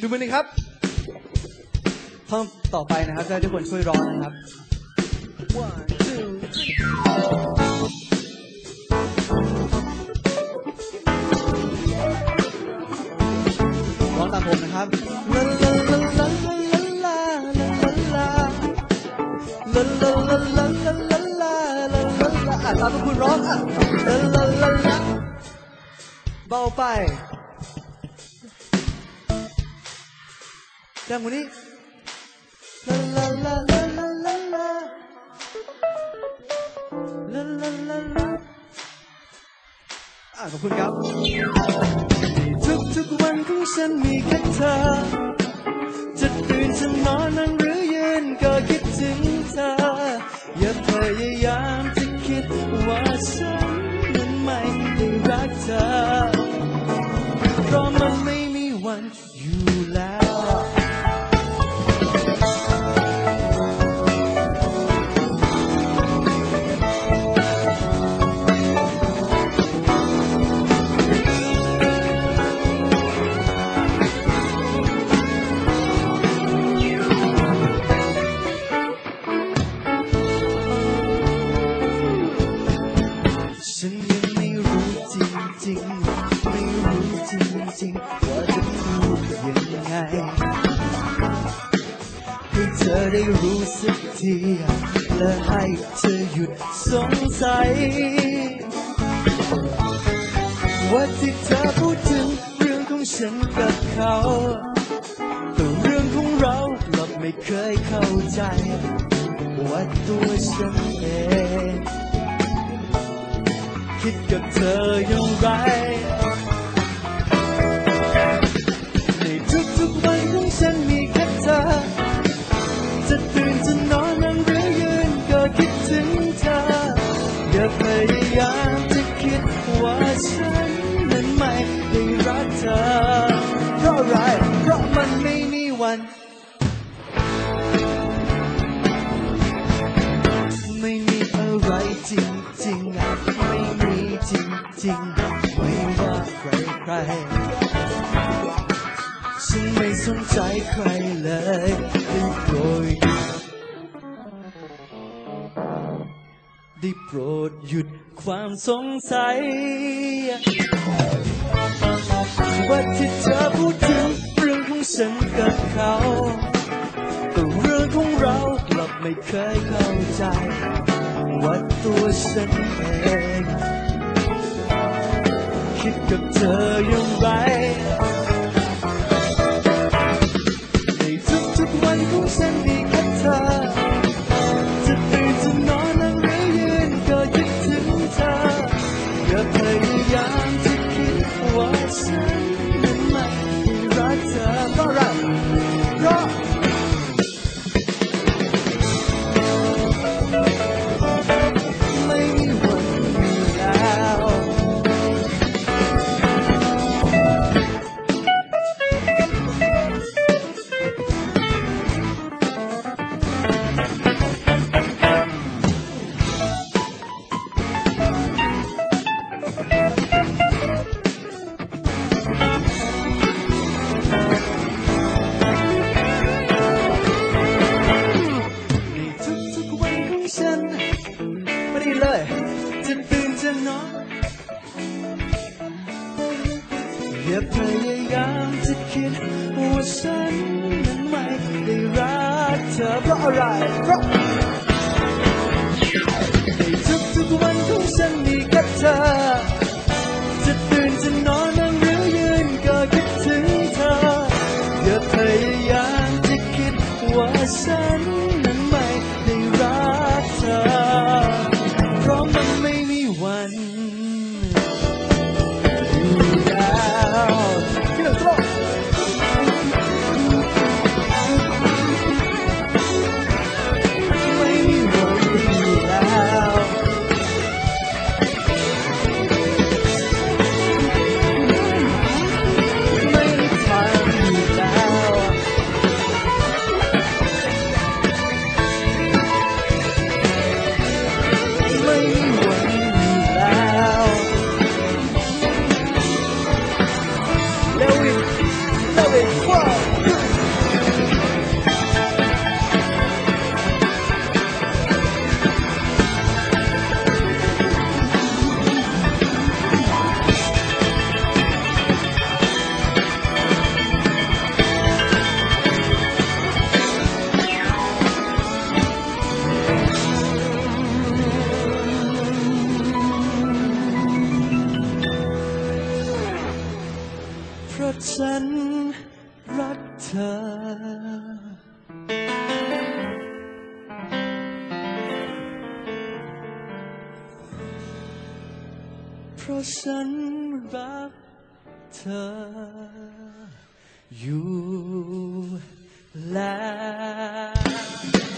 ดูมือนึ่งครับท่อนต่อไปนะครับจะให้ทุกคนช่วยร้องนะครับ One, two, three. ร้องตามผมนะครับลาลาลาลาลาลาลาลาลาลาลาลาลาลาลาลาลาลาอะตามคุณร้องอะลาลาลาลาเบาไป แรงกว่านี้ลาลาลาลาลาลาลาลาลาลาลาอะขอบคุณครับ ทุกทุกๆวันของฉันมีแค่เธอ ว่าจะพูดยังไงให้เธอได้รู้สักทีและให้เธอหยุดสงสัย ว่าที่เธอพูดถึงเรื่องของฉันกับเขาแต่เรื่องของเรากลับไม่เคยเข้าใจ ว่าตัวฉันเองคิดกับเธออย่างไร จริงไม่ว่าใครใคร ฉันไม่สนใจใครเลยได้โปรดดได้โปรดหยุดความสงสัย ว่าที่เธอพูดถึงเรื่องของฉันกับเขาแต่เรื่องของเรากลับไม่เคยเข้าใจ ว่าตัวฉันเอง คิดกับเธออย่างไร อย่าพยายามจะคิดว่าฉันนั้นไม่ได้รักเธอเพราะอะไรเพราะในทุกๆวันของฉันมีแค่เธอ รักเธอ เพราะฉันรักเธอ อยู่แล้ว